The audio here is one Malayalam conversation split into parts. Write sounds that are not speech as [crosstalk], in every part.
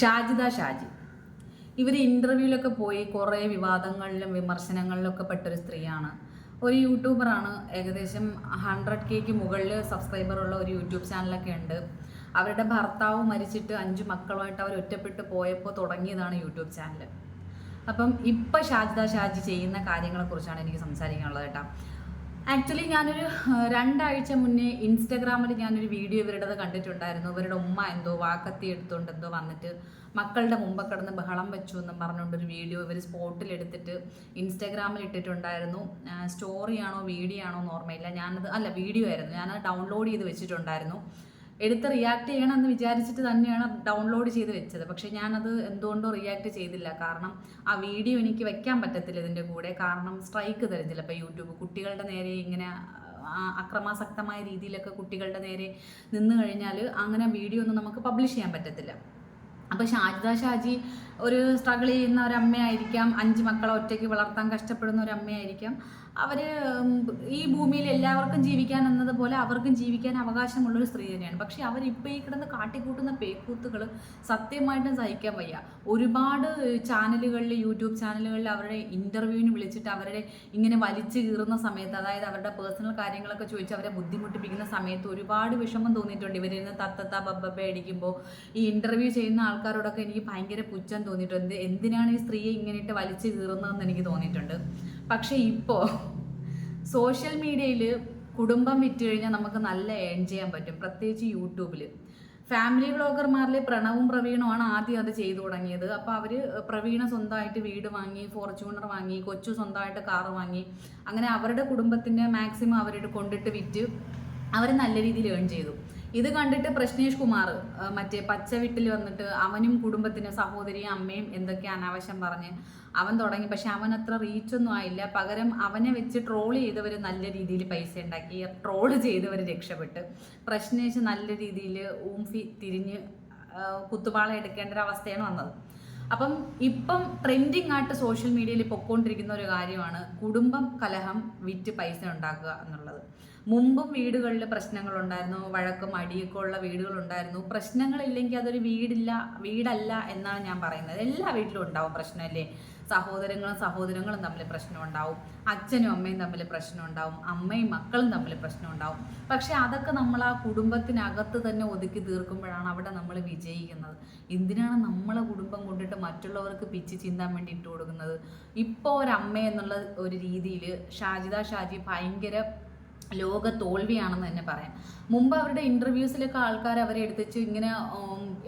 ഷാജിദ ഷാജി. ഇവർ ഇന്റർവ്യൂവിലൊക്കെ പോയി കുറേ വിവാദങ്ങളിലും വിമർശനങ്ങളിലൊക്കെ പെട്ടൊരു സ്ത്രീയാണ്. ഒരു യൂട്യൂബറാണ്. ഏകദേശം ഹൺഡ്രഡ് കെക്ക് മുകളിൽ സബ്സ്ക്രൈബറുള്ള ഒരു യൂട്യൂബ് ചാനലൊക്കെ ഉണ്ട്. അവരുടെ ഭർത്താവ് മരിച്ചിട്ട് അഞ്ച് മക്കളുമായിട്ട് അവർ ഒറ്റപ്പെട്ട് പോയപ്പോൾ തുടങ്ങിയതാണ് യൂട്യൂബ് ചാനൽ അപ്പം ഇപ്പം ഷാജിദ ഷാജി ചെയ്യുന്ന കാര്യങ്ങളെക്കുറിച്ചാണ് എനിക്ക് സംസാരിക്കാനുള്ളത് കേട്ടോ. ആക്ച്വലി ഞാനൊരു രണ്ടാഴ്ച മുന്നേ ഇൻസ്റ്റഗ്രാമിൽ ഞാനൊരു വീഡിയോ ഇവരുടേത് കണ്ടിട്ടുണ്ടായിരുന്നു. ഇവരുടെ ഉമ്മ എന്തോ വാക്കത്തി എടുത്തുകൊണ്ട് എന്തോ വന്നിട്ട് മക്കളുടെ മുമ്പ് കിടന്ന് ബഹളം വെച്ചു എന്നും പറഞ്ഞുകൊണ്ടൊരു വീഡിയോ ഇവർ സ്പോട്ടിൽ എടുത്തിട്ട് ഇൻസ്റ്റഗ്രാമിൽ ഇട്ടിട്ടുണ്ടായിരുന്നു. സ്റ്റോറിയാണോ വീഡിയോ ആണോ എന്ന് ഓർമ്മയില്ല. ഞാനത് അല്ല വീഡിയോ ആയിരുന്നു. ഞാനത് ഡൗൺലോഡ് ചെയ്ത് വെച്ചിട്ടുണ്ടായിരുന്നു. എടുത്ത് റിയാക്ട് ചെയ്യണം എന്ന് വിചാരിച്ചിട്ട് തന്നെയാണ് ഡൗൺലോഡ് ചെയ്ത് വെച്ചത്. പക്ഷെ ഞാനത് എന്തുകൊണ്ടോ റിയാക്ട് ചെയ്തില്ല. കാരണം ആ വീഡിയോ എനിക്ക് വെക്കാൻ പറ്റത്തില്ല ഇതിന്റെ കൂടെ. കാരണം സ്ട്രൈക്ക് തരത്തില്ല. ഇപ്പം യൂട്യൂബ് കുട്ടികളുടെ നേരെ ഇങ്ങനെ അക്രമാസക്തമായ രീതിയിലൊക്കെ കുട്ടികളുടെ നേരെ നിന്ന് കഴിഞ്ഞാൽ അങ്ങനെ വീഡിയോ ഒന്നും നമുക്ക് പബ്ലിഷ് ചെയ്യാൻ പറ്റത്തില്ല. അപ്പോൾ ഷാജിദ ഷാജി ഒരു സ്ട്രഗിൾ ചെയ്യുന്ന ഒരു അമ്മയായിരിക്കാം അഞ്ച് മക്കളെ ഒറ്റയ്ക്ക് വളർത്താൻ കഷ്ടപ്പെടുന്ന ഒരു അമ്മയായിരിക്കാം അവർ ഈ ഭൂമിയിൽ എല്ലാവർക്കും ജീവിക്കാൻ എന്നതുപോലെ അവർക്കും ജീവിക്കാൻ അവകാശമുള്ളൊരു സ്ത്രീ തന്നെയാണ്. പക്ഷേ അവരിപ്പോൾ ഈ കിടന്ന് കാട്ടിക്കൂട്ടുന്ന പേക്കൂത്തുകൾ സത്യമായിട്ടും സഹിക്കാൻ വയ്യ. ഒരുപാട് ചാനലുകളിൽ യൂട്യൂബ് ചാനലുകളിൽ അവരുടെ ഇന്റർവ്യൂവിന് വിളിച്ചിട്ട് അവരുടെ ഇങ്ങനെ വലിച്ചു കീറുന്ന സമയത്ത് അതായത് അവരുടെ പേഴ്സണൽ കാര്യങ്ങളൊക്കെ ചോദിച്ച് അവരെ ബുദ്ധിമുട്ടിപ്പിക്കുന്ന സമയത്ത് ഒരുപാട് വിഷമം തോന്നിയിട്ടുണ്ട്. ഇവരിന്ന് തത്തത്ത ബബ്ബ അടിക്കുമ്പോൾ ഈ ഇന്റർവ്യൂ ചെയ്യുന്ന ആൾക്കാരോടൊക്കെ എനിക്ക് ഭയങ്കര പുച്ഛം തോന്നിയിട്ടുണ്ട്. എന്തിനാണ് ഈ സ്ത്രീയെ ഇങ്ങനെ ഇട്ട് വലിച്ചു കീറുന്നതെന്ന് എനിക്ക് തോന്നിയിട്ടുണ്ട്. പക്ഷെ ഇപ്പോൾ സോഷ്യൽ മീഡിയയിൽ കുടുംബം വിറ്റ് കഴിഞ്ഞാൽ നമുക്ക് നല്ല ഏൺ ചെയ്യാൻ പറ്റും. പ്രത്യേകിച്ച് യൂട്യൂബിൽ ഫാമിലി വ്ളോഗർമാരിൽ പ്രണവും പ്രവീണുമാണ് ആദ്യം അത് ചെയ്തു തുടങ്ങിയത്. അപ്പോൾ അവർ പ്രവീണ സ്വന്തമായിട്ട് വീട് വാങ്ങി ഫോർച്യൂണർ വാങ്ങി കൊച്ചു സ്വന്തമായിട്ട് കാറ് വാങ്ങി അങ്ങനെ അവരുടെ കുടുംബത്തിന്റെ മാക്സിമം അവരുടെ കൊണ്ടിട്ട് വിറ്റ് അവർ നല്ല രീതിയിൽ ഏൺ ചെയ്തു. ഇത് കണ്ടിട്ട് പ്രശ്നേഷ് കുമാർ മറ്റേ പച്ച വീട്ടിൽ വന്നിട്ട് അവനും കുടുംബത്തിന് സഹോദരിയും അമ്മയും എന്തൊക്കെ അനാവശ്യം പറഞ്ഞ് അവൻ തുടങ്ങി. പക്ഷെ അവൻ അത്ര റീച്ചൊന്നും ആയില്ല. പകരം അവനെ വെച്ച് ട്രോൾ ചെയ്തവർ നല്ല രീതിയിൽ പൈസ ഉണ്ടാക്കി. ട്രോൾ ചെയ്തവർ രക്ഷപ്പെട്ട്. പ്രശ്നേഷ് നല്ല രീതിയിൽ ഊംഫി തിരിഞ്ഞ് കുത്തുപാള എടുക്കേണ്ട ഒരു അവസ്ഥയാണ് വന്നത്. അപ്പം ഇപ്പം ട്രെൻഡിങ് ആയിട്ട് സോഷ്യൽ മീഡിയയിൽ പൊക്കോണ്ടിരിക്കുന്ന ഒരു കാര്യമാണ് കുടുംബം കലഹം വിറ്റ് പൈസ ഉണ്ടാക്കുക എന്നുള്ളത്. മുമ്പും വീടുകളിൽ പ്രശ്നങ്ങളുണ്ടായിരുന്നു. വഴക്കും അടിയൊക്കെ ഉള്ള വീടുകളുണ്ടായിരുന്നു. പ്രശ്നങ്ങളില്ലെങ്കിൽ അതൊരു വീടില്ല വീടല്ല എന്നാണ് ഞാൻ പറയുന്നത്. എല്ലാ വീട്ടിലും ഉണ്ടാവും പ്രശ്നമല്ലേ? സഹോദരങ്ങളും സഹോദരങ്ങളും തമ്മിൽ പ്രശ്നം ഉണ്ടാവും അച്ഛനും അമ്മയും തമ്മിൽ പ്രശ്നം ഉണ്ടാവും അമ്മയും മക്കളും തമ്മിൽ പ്രശ്നം ഉണ്ടാവും പക്ഷെ അതൊക്കെ നമ്മൾ ആ കുടുംബത്തിനകത്ത് തന്നെ ഒതുക്കി തീർക്കുമ്പോഴാണ് അവിടെ നമ്മൾ വിജയിക്കുന്നത്. എന്തിനാണ് നമ്മളെ കുടുംബം കൊണ്ടിട്ട് മറ്റുള്ളവർക്ക് പിച്ച് ചിന്താൻ വേണ്ടി ഇട്ട് കൊടുക്കുന്നത്? ഇപ്പോൾ ഒരമ്മ എന്നുള്ള ഒരു രീതിയിൽ ഷാജിദ ഷാജി ഭയങ്കര ലോക തോൽവിയാണെന്ന് തന്നെ പറയാം. മുമ്പ് അവരുടെ ഇന്റർവ്യൂസിലൊക്കെ ആൾക്കാർ അവരെ എടുത്തിച്ച് ഇങ്ങനെ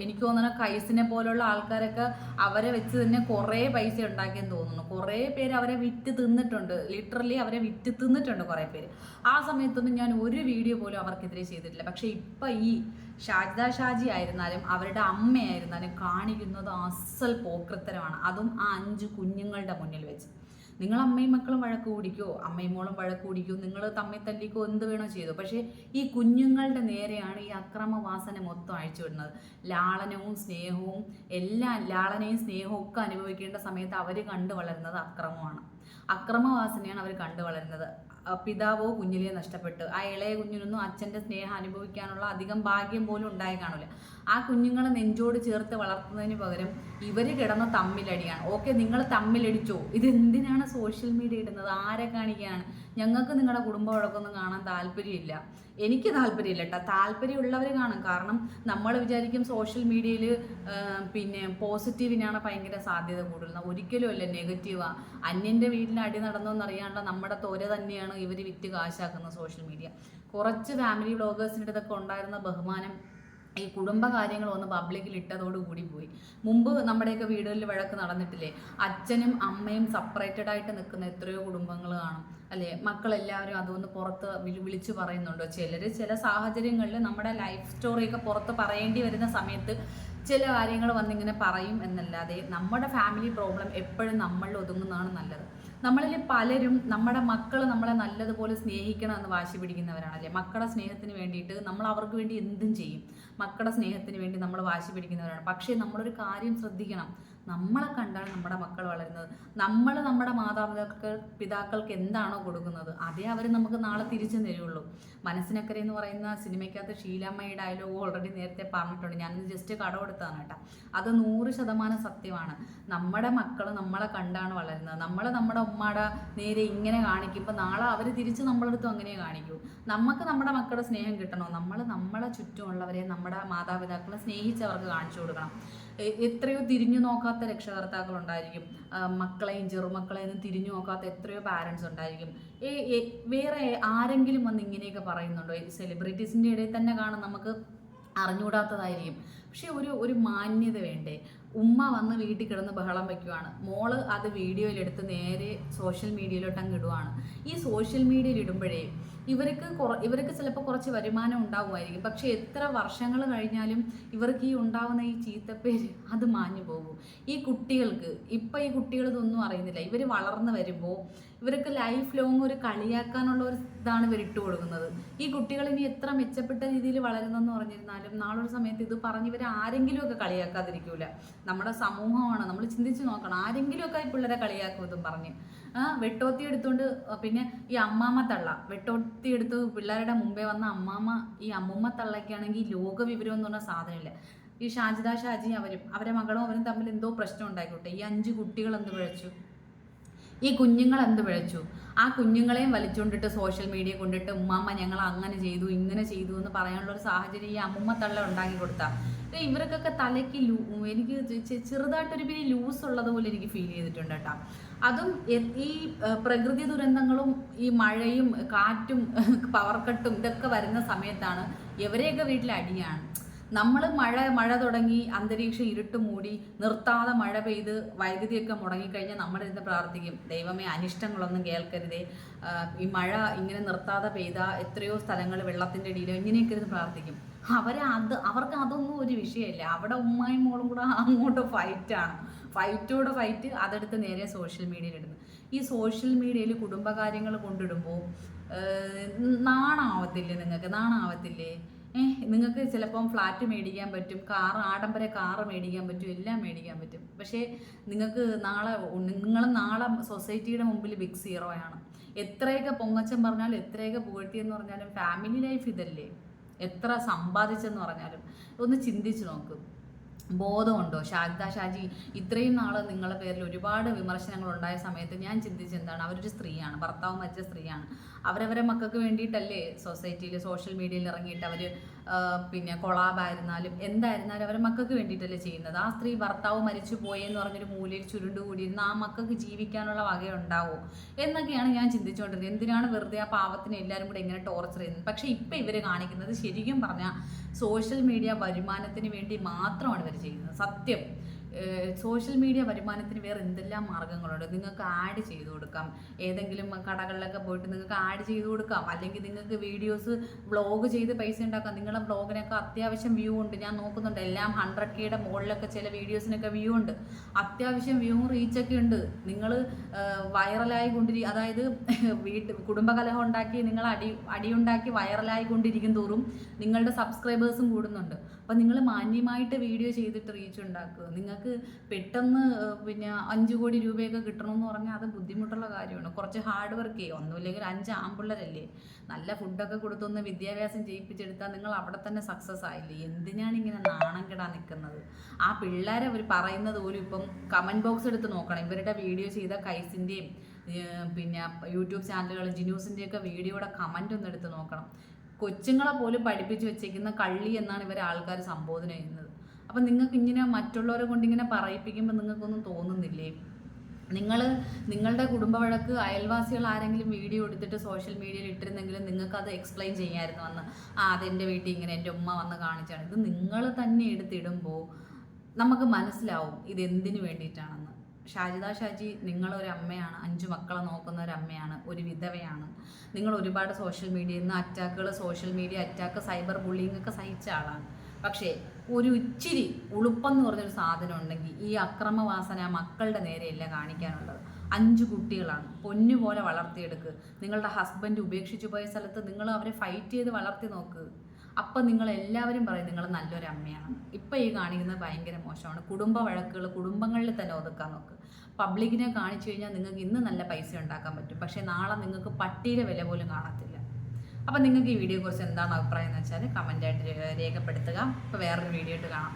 എനിക്ക് തോന്നുന്ന കൈസിനെ പോലുള്ള ആൾക്കാരൊക്കെ അവരെ വെച്ച് തന്നെ കുറേ പൈസ ഉണ്ടാക്കിയെന്ന് തോന്നുന്നു. കുറേ പേര് അവരെ വിറ്റ് തിന്നിട്ടുണ്ട്. ലിറ്ററലി അവരെ വിറ്റ് തിന്നിട്ടുണ്ട് കുറേ പേര്. ആ സമയത്തൊന്നും ഞാൻ ഒരു വീഡിയോ പോലും അവർക്കെതിരെ ചെയ്തിട്ടില്ല. പക്ഷേ ഇപ്പം ഈ ഷാജിദ ഷാജി ആയിരുന്നാലും അവരുടെ അമ്മയായിരുന്നാലും കാണിക്കുന്നത് അസൽ പോക്രത്തരമാണ്. അതും ആ അഞ്ച് കുഞ്ഞുങ്ങളുടെ മുന്നിൽ വെച്ച്. നിങ്ങൾ അമ്മയും മക്കളും വഴക്ക് കൂടിക്കോ? അമ്മയും മോളും വഴക്ക് കൂടിക്കോ? നിങ്ങൾ തമ്മിൽ തല്ലിക്കോ? എന്ത് വേണോ ചെയ്തോ? പക്ഷേ ഈ കുഞ്ഞുങ്ങളുടെ നേരെയാണ് ഈ അക്രമവാസന മൊത്തം അഴിച്ചുവിടുന്നത്. ലാളനവും സ്നേഹവും എല്ലാം ലാളനയും സ്നേഹവും ഒക്കെ അനുഭവിക്കേണ്ട സമയത്ത് അവർ കണ്ടു വളരുന്നത് അക്രമമാണ്. അക്രമവാസനയാണ് അവർ കണ്ടു വളരുന്നത്. പിതാവോ കുഞ്ഞിലെ നഷ്ടപ്പെട്ട്. ആ ഇളയ കുഞ്ഞിനൊന്നും അച്ഛന്റെ സ്നേഹം അനുഭവിക്കാനുള്ള അധികം ഭാഗ്യം പോലും ഉണ്ടായി കാണില്ല ആ കുഞ്ഞുങ്ങളെ നെഞ്ചോട് ചേർത്ത് വളർത്തുന്നതിന് പകരം ഇവർ കിടന്ന തമ്മിലടിയാണ്. ഓക്കെ നിങ്ങൾ തമ്മിലടിച്ചോ? ഇത് എന്തിനാണ് സോഷ്യൽ മീഡിയ ഇടുന്നത്? ആരെ കാണിക്കുകയാണ്? ഞങ്ങൾക്ക് നിങ്ങളുടെ കുടുംബ വഴക്കൊന്നും കാണാൻ താല്പര്യമില്ല. എനിക്ക് താല്പര്യമില്ല കേട്ടോ. താല്പര്യമുള്ളവർ കാണും. കാരണം നമ്മൾ വിചാരിക്കും സോഷ്യൽ മീഡിയയിൽ പിന്നെ പോസിറ്റീവിനാണ് ഭയങ്കര സാധ്യത കൂടുതൽ. ഒരിക്കലും അല്ല നെഗറ്റീവാണ് അന്യന്റെ വീട്ടിൽ അടി നടന്നോന്നറിയാണ്ട് നമ്മുടെ തോര തന്നെയാണ് ഇവർ വിറ്റ് കാശാക്കുന്നത് സോഷ്യൽ മീഡിയ കുറച്ച് ഫാമിലി വ്ളോഗേഴ്സിന്റെ അടുത്തൊക്കെ ഉണ്ടായിരുന്ന ബഹുമാനം ഈ കുടുംബ കാര്യങ്ങൾ ഒന്ന് പബ്ലിക്കിൽ ഇട്ടതോട് കൂടി പോയി. മുമ്പ് നമ്മുടെയൊക്കെ വീടുകളിൽ വഴക്ക് നടന്നിട്ടില്ലേ? അച്ഛനും അമ്മയും സെപ്പറേറ്റഡ് ആയിട്ട് നിൽക്കുന്ന എത്രയോ കുടുംബങ്ങൾ കാണും. അല്ലേ? മക്കളെല്ലാവരും അതൊന്ന് പുറത്ത് വിളിച്ചു പറയുന്നുണ്ടോ. ചിലർ ചില സാഹചര്യങ്ങളിൽ നമ്മുടെ ലൈഫ് സ്റ്റോറിയൊക്കെ പുറത്ത് പറയേണ്ടി വരുന്ന സമയത്ത് ചില കാര്യങ്ങൾ വന്നിങ്ങനെ പറയും എന്നല്ലാതെ നമ്മുടെ ഫാമിലി പ്രോബ്ലം എപ്പോഴും നമ്മളിൽ ഒതുങ്ങുന്നതാണ് നല്ലത്. നമ്മളിൽ പലരും നമ്മുടെ മക്കൾ നമ്മളെ നല്ലതുപോലെ സ്നേഹിക്കണം എന്ന് വാശി പിടിക്കുന്നവരാണല്ലേ മക്കളുടെ സ്നേഹത്തിന് വേണ്ടിയിട്ട് നമ്മൾ അവർക്ക് വേണ്ടി എന്തും ചെയ്യും. മക്കളുടെ സ്നേഹത്തിന് വേണ്ടി നമ്മൾ വാശി പിടിക്കുന്നവരാണ്. പക്ഷേ നമ്മളൊരു കാര്യം ശ്രദ്ധിക്കണം. നമ്മളെ കണ്ടാണ് നമ്മുടെ മക്കൾ വളരുന്നത്. നമ്മൾ നമ്മുടെ മാതാപിതാക്കൾക്ക് പിതാക്കൾക്ക് എന്താണോ കൊടുക്കുന്നത് അതേ അവർ നമുക്ക് നാളെ തിരിച്ചു തരുള്ളൂ. മനസ്സിനക്കരെ എന്ന് പറയുന്ന സിനിമയ്ക്കകത്ത് ഷീലാമ്മയുടെ ഡയലോഗ് ഓൾറെഡി നേരത്തെ പറഞ്ഞിട്ടുണ്ട്. ഞാൻ ജസ്റ്റ് കട കൊടുത്തതാണ് കേട്ടോ. അത് നൂറ് ശതമാനം സത്യമാണ്. നമ്മുടെ മക്കൾ നമ്മളെ കണ്ടാണ് വളരുന്നത്. നമ്മൾ നമ്മുടെ ഉമ്മയുടെ നേരെ ഇങ്ങനെ കാണിക്കുമ്പോൾ നാളെ അവർ തിരിച്ച് നമ്മളടുത്തും അങ്ങനെ കാണിക്കൂ. നമുക്ക് നമ്മുടെ മക്കളുടെ സ്നേഹം കിട്ടണോ. നമ്മൾ നമ്മളെ ചുറ്റുമുള്ളവരെ നമ്മുടെ മാതാപിതാക്കളെ സ്നേഹിച്ചവർക്ക് കാണിച്ചു കൊടുക്കണം. എത്രയോ തിരിഞ്ഞു നോക്കാത്ത രക്ഷകർത്താക്കൾ ഉണ്ടായിരിക്കും മക്കളെയും ചെറുമക്കളെയും തിരിഞ്ഞു നോക്കാത്ത എത്രയോ പാരൻസ് ഉണ്ടായിരിക്കും. വേറെ ആരെങ്കിലും വന്ന് ഇങ്ങനെയൊക്കെ പറയുന്നുണ്ടോ? സെലിബ്രിറ്റീസിന്റെ ഇടയിൽ തന്നെ കാണാൻ നമുക്ക് അറിഞ്ഞുകൂടാത്തതായിരിക്കും. പക്ഷെ ഒരു ഒരു മാന്യത വേണ്ടേ? ഉമ്മ വന്ന് വീട്ടിൽ കിടന്ന് ബഹളം വയ്ക്കുവാണ് മോൾ അത് വീഡിയോയിലെടുത്ത് നേരെ സോഷ്യൽ മീഡിയയിലോട്ട് അങ്ങ് ഇടുവാണ്. ഈ സോഷ്യൽ മീഡിയയിൽ ഇടുമ്പോഴേ ഇവർക്ക് ഇവർക്ക് ചിലപ്പോൾ കുറച്ച് വരുമാനം ഉണ്ടാവുമായിരിക്കും. പക്ഷെ എത്ര വർഷങ്ങൾ കഴിഞ്ഞാലും ഇവർക്ക് ഈ ഉണ്ടാവുന്ന ഈ ചീത്തപ്പേര് അത് മാഞ്ഞു പോകും. ഈ കുട്ടികൾക്ക് ഇപ്പം ഈ കുട്ടികൾ ഇതൊന്നും അറിയുന്നില്ല. ഇവർ വളർന്നു വരുമ്പോൾ ഇവർക്ക് ലൈഫ് ലോങ് ഒരു കളിയാക്കാനുള്ള ഒരു ഇതാണ് ഇവർ കൊടുക്കുന്നത്. ഈ കുട്ടികൾ ഇനി എത്ര മെച്ചപ്പെട്ട രീതിയിൽ വളരുന്നെന്ന് പറഞ്ഞിരുന്നാലും നാളൊരു സമയത്ത് ഇത് പറഞ്ഞ് ഇവർ ആരെങ്കിലുമൊക്കെ കളിയാക്കാതിരിക്കൂല. നമ്മുടെ സമൂഹമാണ്. നമ്മൾ ചിന്തിച്ച് നോക്കണം. ആരെങ്കിലുമൊക്കെ ഈ പിള്ളേരെ കളിയാക്കും ഇതും പറഞ്ഞ്. വെട്ടോത്തി എടുത്തുകൊണ്ട് പിന്നെ ഈ അമ്മാമ്മ തള്ള. വെട്ടോത്തി എടുത്ത് പിള്ളേരുടെ മുമ്പേ വന്ന അമ്മാമ്മ ഈ അമ്മൂമ്മ തള്ളയ്ക്കാണെങ്കിൽ ലോക വിവരം എന്ന് പറഞ്ഞ സാധനമില്ല. ഈ ഷാജിദ ഷാജി അവരും അവരെ മകളും അവരും തമ്മിൽ എന്തോ പ്രശ്നം ഉണ്ടായിക്കോട്ടെ. ഈ അഞ്ച് കുട്ടികൾ എന്ത് വിളിച്ചു ഈ കുഞ്ഞുങ്ങൾ എന്ത് വിളിച്ചു ആ കുഞ്ഞുങ്ങളെയും വലിച്ചുകൊണ്ടിട്ട് സോഷ്യൽ മീഡിയ കൊണ്ടിട്ട് ഉമ്മാമ്മ ഞങ്ങൾ അങ്ങനെ ചെയ്തു ഇങ്ങനെ ചെയ്തു എന്ന് പറയാനുള്ള ഒരു സാഹചര്യം ഈ അമ്മുമ്മ തള്ള ഉണ്ടാക്കി കൊടുത്ത. ഇവർക്കൊക്കെ തലയ്ക്ക് ലൂ എനിക്ക് ചെറുതായിട്ടൊരു പിരി ലൂസ് ഉള്ളത് പോലെ എനിക്ക് ഫീൽ ചെയ്തിട്ടുണ്ട് കേട്ടോ. അതും ഈ പ്രകൃതി ദുരന്തങ്ങളും ഈ മഴയും കാറ്റും പവർ കട്ടും ഇതൊക്കെ വരുന്ന സമയത്താണ് ഇവരെയൊക്കെ വീട്ടിൽ അടിയാണ്. നമ്മൾ മഴ മഴ തുടങ്ങി അന്തരീക്ഷം ഇരുട്ട് മൂടി നിർത്താതെ മഴ പെയ്ത് വൈദ്യുതിയൊക്കെ മുടങ്ങിക്കഴിഞ്ഞാൽ നമ്മളിരുന്ന് പ്രാർത്ഥിക്കും. ദൈവമേ അനിഷ്ടങ്ങളൊന്നും കേൾക്കരുതേ. ഈ മഴ ഇങ്ങനെ നിർത്താതെ പെയ്ത എത്രയോ സ്ഥലങ്ങൾ വെള്ളത്തിന്റെ ഇടയിലോ ഇങ്ങനെയൊക്കെ ഇരുന്ന് പ്രാർത്ഥിക്കും. അവരെ അത് അവർക്ക് അതൊന്നും ഒരു വിഷയമില്ല. അവിടെ ഉമ്മായും മോളും കൂടെ അങ്ങോട്ട് ഫൈറ്റാണ് ഫൈറ്റോട് ഫൈറ്റ് അതെടുത്ത് നേരെ സോഷ്യൽ മീഡിയയിൽ ഇടുന്നു. ഈ സോഷ്യൽ മീഡിയയിൽ കുടുംബകാര്യങ്ങൾ കൊണ്ടിടുമ്പോൾ നാണാവത്തില്ലേ നിങ്ങൾക്ക്? നാണാവത്തില്ലേ? ഏഹ് നിങ്ങൾക്ക് ചിലപ്പം ഫ്ലാറ്റ് മേടിക്കാൻ പറ്റും കാർ ആഡംബര കാർ മേടിക്കാൻ പറ്റും എല്ലാം മേടിക്കാൻ പറ്റും. പക്ഷേ നിങ്ങൾക്ക് നാളെ നിങ്ങൾ നാളെ സൊസൈറ്റിയുടെ മുമ്പിൽ ബിഗ് സീറോ ആണ്. എത്രയൊക്കെ പൊങ്ങച്ചം പറഞ്ഞാലും എത്രയൊക്കെ പുകഴ്ത്തി എന്ന് പറഞ്ഞാലും ഫാമിലി ലൈഫ് ഇതല്ലേ? എത്ര സമ്പാദിച്ചെന്ന് പറഞ്ഞാലും ഒന്ന് ചിന്തിച്ച് നോക്ക്. ബോധമുണ്ടോ? ശാരദ ഷാജി ഇത്രയും നാൾ നിങ്ങളുടെ പേരിൽ ഒരുപാട് വിമർശനങ്ങൾ ഉണ്ടായ സമയത്ത് ഞാൻ ചിന്തിച്ചെന്താണ് അവരൊരു സ്ത്രീയാണ് ഭർത്താവ് മരിച്ച സ്ത്രീയാണ്. അവരവരെ മക്കൾക്ക് വേണ്ടിയിട്ടല്ലേ സൊസൈറ്റിയിൽ സോഷ്യൽ മീഡിയയിൽ ഇറങ്ങിയിട്ട് അവർ പിന്നെ കൊളാബായിരുന്നാലും എന്തായിരുന്നാലും അവരെ മക്കൾക്ക് വേണ്ടിയിട്ടല്ലേ ചെയ്യുന്നത്. ആ സ്ത്രീ ഭർത്താവ് മരിച്ചു പോയെന്ന് പറഞ്ഞൊരു മൂലയിൽ ചുരുണ്ടുകൂടിയിരുന്ന ആ മക്കൾക്ക് ജീവിക്കാനുള്ള വകയുണ്ടാവോ എന്നൊക്കെയാണ് ഞാൻ ചിന്തിച്ചുകൊണ്ടിരുന്നത്. എന്തിനാണ് വെറുതെ ആ പാവത്തിന് എല്ലാവരും കൂടെ ഇങ്ങനെ ടോർച്ചർ ചെയ്യുന്നത്? പക്ഷേ ഇപ്പം ഇവർ കാണിക്കുന്നത് ശരിക്കും പറഞ്ഞാൽ സോഷ്യൽ മീഡിയ വരുമാനത്തിന് വേണ്ടി മാത്രമാണ് ഇവർ ചെയ്യുന്നത്. സത്യം. സോഷ്യൽ മീഡിയ വരുമാനത്തിന് വേറെ എന്തെല്ലാം മാർഗങ്ങളുണ്ട് നിങ്ങൾക്ക് ആഡ് ചെയ്ത് കൊടുക്കാം. ഏതെങ്കിലും കടകളിലൊക്കെ പോയിട്ട് നിങ്ങൾക്ക് ആഡ് ചെയ്ത് കൊടുക്കാം. അല്ലെങ്കിൽ നിങ്ങൾക്ക് വീഡിയോസ് വ്ളോഗ് ചെയ്ത് പൈസ ഉണ്ടാക്കാം. നിങ്ങളുടെ വ്ളോഗിനൊക്കെ അത്യാവശ്യം വ്യൂ ഉണ്ട്. ഞാൻ നോക്കുന്നുണ്ട്. എല്ലാം ഹൺഡ്രഡ് കെയുടെ മുകളിലൊക്കെ ചില വീഡിയോസിനൊക്കെ വ്യൂ ഉണ്ട്. അത്യാവശ്യം വ്യൂ റീച്ചൊക്കെ ഉണ്ട്. നിങ്ങൾ വൈറലായി കൊണ്ടിരി അതായത് [laughs] വീട്ട് കുടുംബകലഹം ഉണ്ടാക്കി നിങ്ങൾ അടി അടിയുണ്ടാക്കി വൈറലായി കൊണ്ടിരിക്കും തോറും നിങ്ങളുടെ സബ്സ്ക്രൈബേഴ്സും കൂടുന്നുണ്ട്. അപ്പം നിങ്ങൾ മാന്യമായിട്ട് വീഡിയോ ചെയ്തിട്ട് റീച്ച് ഉണ്ടാക്കുക. നിങ്ങൾക്ക് പെട്ടെന്ന് പിന്നെ അഞ്ച് കോടി രൂപയൊക്കെ കിട്ടണമെന്ന് പറഞ്ഞാൽ അത് ബുദ്ധിമുട്ടുള്ള കാര്യമാണ്. കുറച്ച് ഹാർഡ് വർക്ക് ചെയ്യുക ഒന്നുമില്ലെങ്കിൽ അഞ്ച് ആമ്പിള്ളേരല്ലേ? നല്ല ഫുഡൊക്കെ കൊടുത്തൊന്ന് വിദ്യാഭ്യാസം ചെയ്യിപ്പിച്ചെടുത്താൽ നിങ്ങൾ അവിടെ തന്നെ സക്സസ് ആയില്ലേ? എന്തിനാണ് ഇങ്ങനെ നാണം കെടാൻ നിൽക്കുന്നത് ആ പിള്ളേരെ അവർ പറയുന്നത് പോലും ഇപ്പം കമന്റ് ബോക്സ് എടുത്ത് നോക്കണം. ഇവരുടെ വീഡിയോ ചെയ്ത കൈസിന്റെയും പിന്നെ യൂട്യൂബ് ചാനലുകൾ ജിന്യൂസിന്റെയൊക്കെ വീഡിയോയുടെ കമന്റ് ഒന്ന് എടുത്ത് നോക്കണം. കൊച്ചുങ്ങളെ പോലും പഠിപ്പിച്ച് വെച്ചേക്കുന്ന കള്ളി എന്നാണ് ഇവരെ ആൾക്കാർ സംബോധന ചെയ്യുന്നത്. അപ്പം നിങ്ങൾക്ക് ഇങ്ങനെ മറ്റുള്ളവരെ കൊണ്ട് ഇങ്ങനെ പറയിപ്പിക്കുമ്പോൾ നിങ്ങൾക്കൊന്നും തോന്നുന്നില്ലേ? നിങ്ങൾ നിങ്ങളുടെ കുടുംബ വഴക്ക് അയൽവാസികൾ ആരെങ്കിലും വീഡിയോ എടുത്തിട്ട് സോഷ്യൽ മീഡിയയിൽ ഇട്ടിരുന്നെങ്കിലും നിങ്ങൾക്ക് അത് എക്സ്പ്ലെയിൻ ചെയ്യാമായിരുന്നു വന്ന് ആ അതെന്റെ വീട്ടിൽ ഇങ്ങനെ എന്റെ ഉമ്മ വന്ന് കാണിച്ചാണ്. ഇത് നിങ്ങൾ തന്നെ എടുത്തിടുമ്പോൾ നമുക്ക് മനസ്സിലാവും ഇത് എന്തിനു വേണ്ടിയിട്ടാണെന്ന്. ഷാജിദ ഷാജി നിങ്ങളൊരു അമ്മയാണ്. അഞ്ച് മക്കളെ നോക്കുന്ന ഒരു അമ്മയാണ്. ഒരു വിധവയാണ്. നിങ്ങൾ ഒരുപാട് സോഷ്യൽ മീഡിയയിൽ നിന്ന് അറ്റാക്കുകൾ social media attack cyber bullying ഒക്കെ സഹിച്ച ആളാണ്. പക്ഷേ ഒരു ഇച്ചിരി ഉളുപ്പം എന്ന് പറഞ്ഞൊരു സാധനം ഉണ്ടെങ്കിൽ ഈ അക്രമവാസന മക്കളുടെ നേരെയല്ല കാണിക്കാനുള്ളത്. അഞ്ച് കുട്ടികളാണ്. പൊന്നു പോലെ വളർത്തിയെടുക്കുക നിങ്ങളുടെ ഹസ്ബൻഡ് ഉപേക്ഷിച്ചു പോയ സ്ഥലത്ത് നിങ്ങൾ അവരെ ഫൈറ്റ് ചെയ്ത് വളർത്തി നോക്ക്. അപ്പം നിങ്ങൾ എല്ലാവരും പറയും നിങ്ങൾ നല്ലൊരു അമ്മയാണ്. ഇപ്പം ഈ കാണിക്കുന്നത് ഭയങ്കര മോശമാണ്. കുടുംബ വഴക്കുകൾ കുടുംബങ്ങളിൽ തന്നെ ഒതുക്കാൻ നോക്ക്. പബ്ലിക്കിനെ കാണിച്ചു കഴിഞ്ഞാൽ നിങ്ങൾക്ക് ഇന്ന് നല്ല പൈസ ഉണ്ടാക്കാൻ പറ്റും. പക്ഷേ നാളെ നിങ്ങൾക്ക് പട്ടിയുടെ വില പോലും കാണത്തില്ല. അപ്പോൾ നിങ്ങൾക്ക് ഈ വീഡിയോയെക്കുറിച്ച് എന്താണ് അഭിപ്രായം എന്ന് വെച്ചാൽ കമന്റായിട്ട് രേഖപ്പെടുത്തുക. അപ്പോൾ വേറൊരു വീഡിയോ ആയിട്ട് കാണാം.